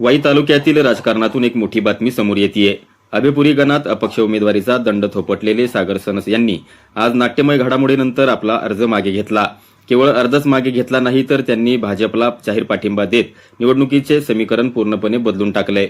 वाई तालुक्यातील राजकारणातून एक मोठी बातमी समोर येते अभेपुरी गणात अपक्ष उमेदवारीचा दंड थोपटलेले सागर सनस यांनी आज नाट्यमय घडामोडीनंतर आपला अर्ज मागे घेतला. केवळ अर्जच मागे घेतला नाही तर त्यांनी भाजपला जाहीर पाठिंबा देत निवडणुकीचे समीकरण पूर्णपणे बदलून टाकले.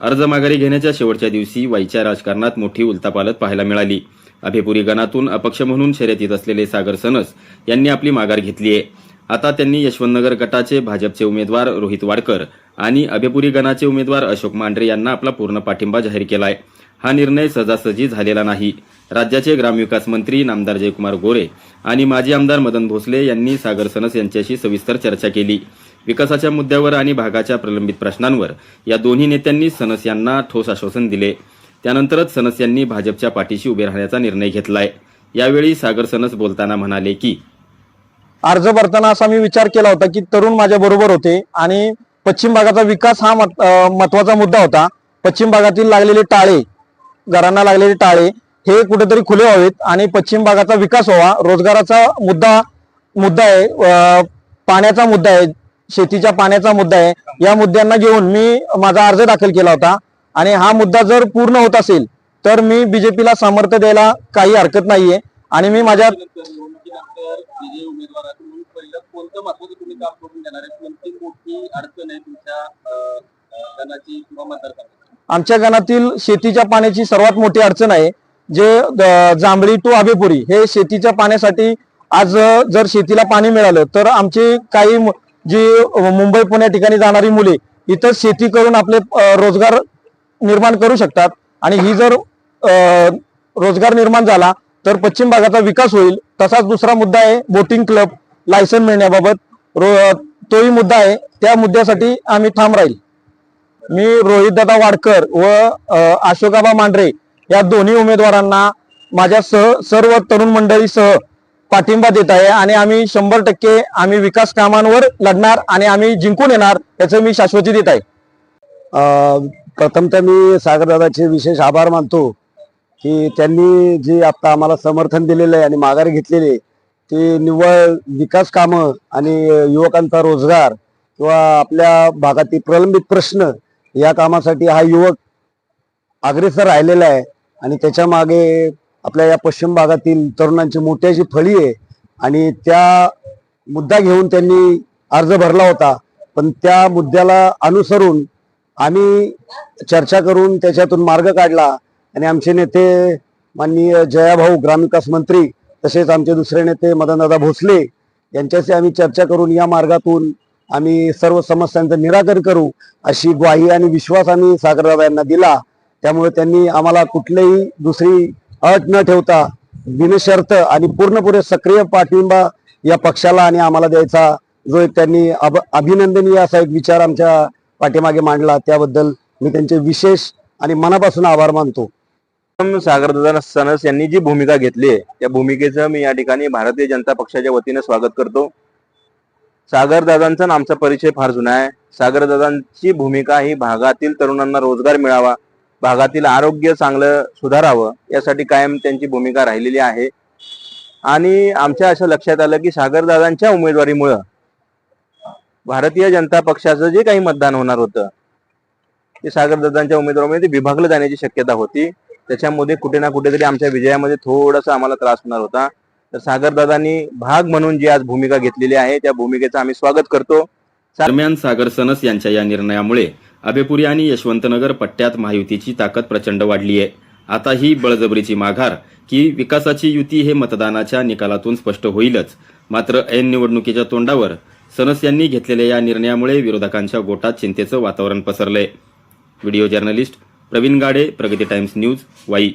अर्ज माघारी घेण्याच्या शेवटच्या दिवशी वाईच्या राजकारणात मोठी उलतापालत पाहायला मिळाली. अभेपुरी गणातून अपक्ष म्हणून शर्यतीत असलेले सागर सनस यांनी आपली माघार घेतली आहे आता त्यांनी यशवंतनगर गटाचे भाजपचे उमेदवार रोहित वाडकर आणि अभेपुरी गणाचे उमेदवार अशोक मांढरे यांना आपला पूर्ण पाठिंबा जाहीर केलाय. हा निर्णय सहजासहजी झालेला नाही. राज्याचे ग्रामविकास मंत्री नामदार जयकुमार गोरे आणि माजी आमदार मदन भोसले यांनी सागर सनस यांच्याशी सविस्तर चर्चा केली. विकासाच्या मुद्द्यावर आणि भागाच्या प्रलंबित प्रश्नांवर या दोन्ही नेत्यांनी सनस यांना ठोस आश्वासन दिले. त्यानंतरच सनस यांनी भाजपच्या पाठीशी उभे राहण्याचा निर्णय घेतलाय. यावेळी सागर सनस बोलताना म्हणाले की अर्ज भरताना असा मी विचार केला होता की तरुण माझ्या बरोबर होते आणि पश्चिम भागाचा विकास हा मत- महत्त्वाचा मुद्दा होता. पश्चिम भागातील लागलेले टाळे घरांना लागलेले टाळे हे कुठेतरी खुले व्हावेत आणि पश्चिम भागाचा विकास व्हावा रोजगाराचा मुद्दा मुद्दा आहे पाण्याचा मुद्दा आहे शेतीच्या पाण्याचा मुद्दा आहे या मुद्द्यांना घेऊन मी माझा अर्ज दाखल केला होता. आणि हा मुद्दा जर पूर्ण होत असेल तर मी बीजेपीला सामर्थ्य द्यायला काही हरकत नाहीये. आणि मी माझ्या तर विजय उमेदवाराकडून पहिलं कोणतं महत्वाचं तुम्ही काम करून देणार आहे? कोणती मोठी अडचण आहे तुमच्या गणाची किंवा मतदारसंघाची? आमच्या गणातील शेतीच्या पाण्याची सर्वात मोठी अडचण आहे जे जांभळी टू आबेपुरी हे शेतीच्या पाण्यासाठी आज जर शेतीला पाणी मिळालं तर आमची काही जी मुंबई पुण्या ठिकाणी जाणारी मुले इथं शेती करून आपले रोजगार निर्माण करू शकतात. आणि ही जर रोजगार निर्माण झाला तर पश्चिम भागाचा विकास होईल. तसाच दुसरा मुद्दा आहे बोटिंग क्लब लायसन मिळण्याबाबत. रो- तोही मुद्दा आहे. त्या मुद्द्यासाठी आम्ही ठाम राहील. मी रोहितदादा वाडकर व अशोकाबा मांढरे या दोन्ही उमेदवारांना माझ्या सह सर्व तरुण मंडळीसह पाठिंबा देत आहे आणि आम्ही शंभर टक्के आम्ही विकास कामांवर लढणार आणि आम्ही जिंकून येणार याचं मी शाश्वती देत आहे. प्रथमतः मी सागरदादाचे विशेष आभार मानतो. की त्यांनी जे आता आम्हाला समर्थन दिलेलं आहे आणि माघारी घेतलेले आहे, ते निव्वळ विकास कामं आणि युवकांचा रोजगार किंवा आपल्या भागातील प्रलंबित प्रश्न या कामासाठी हा युवक अग्रेसर राहिलेला आहे. आणि त्याच्यामागे आपल्या या पश्चिम भागातील तरुणांची मोठी अशी फळी आहे. आणि त्या मुद्दा घेऊन त्यांनी अर्ज भरला होता. पण त्या मुद्द्याला अनुसरून आम्ही चर्चा करून त्याच्यातून मार्ग काढला. आणि आमचे नेते माननीय जयाभाऊ ग्रामविकास मंत्री तसेच आमचे दुसरे नेते मदनदादा भोसले यांच्याशी आम्ही चर्चा करून या मार्गातून आम्ही सर्व समस्यांचं निराकरण करू अशी ग्वाही आणि विश्वास आम्ही सागरदादा यांना दिला. त्यामुळे त्यांनी आम्हाला कुठलीही दुसरी अट न ठेवता बिनशर्त आणि पूर्णपुरे सक्रिय पाठिंबा या पक्षाला आणि आम्हाला द्यायचा जो एक त्यांनी अभ अभिनंदनीय असा एक विचार आमच्या पाठीमागे मांडला. त्याबद्दल मी त्यांचे विशेष आणि मनापासून आभार मानतो. सागरदादा सनस यांनी जी भूमिका घेतली आहे त्या भूमिकेचं मी या ठिकाणी भारतीय जनता पक्षाच्या वतीने स्वागत करतो. सागरदादांचा आमचा परिचय फार जुना आहे. सागरदादांची भूमिका ही भागातील तरुणांना रोजगार मिळावा भागातील आरोग्य चांगलं सुधारावं यासाठी कायम त्यांची भूमिका राहिलेली आहे. आणि आमच्या असं लक्षात आलं की सागरदादांच्या उमेदवारीमुळं भारतीय जनता पक्षाचं जे काही मतदान होणार होतं ते सागरदादांच्या उमेदवारामध्ये ते विभागलं जाण्याची शक्यता होती. त्याच्यामध्ये कुठे ना कुठेतरी आमच्या विजयामध्ये थोडासा आम्हाला त्रास होणार होता. तर सागरदादांनी भाग म्हणून जी आज भूमिका घेतलेली आहे त्या भूमिकेचं आम्ही स्वागत करतो. दरम्यान सागर सनस यांच्या या निर्णयामुळे अभेपुरी आणि यशवंतनगर पट्ट्यात महायुतीची ताकद प्रचंड वाढली आहे. आता ही बळजबरीची माघार की विकासाची युती हे मतदानाच्या निकालातून स्पष्ट होईलच. मात्र ऐन निवडणुकीच्या तोंडावर सनस यांनी घेतलेल्या या निर्णयामुळे विरोधकांच्या गोटात चिंतेचं वातावरण पसरलंय. Video journalist Praveen Gade Pragati times news Wai.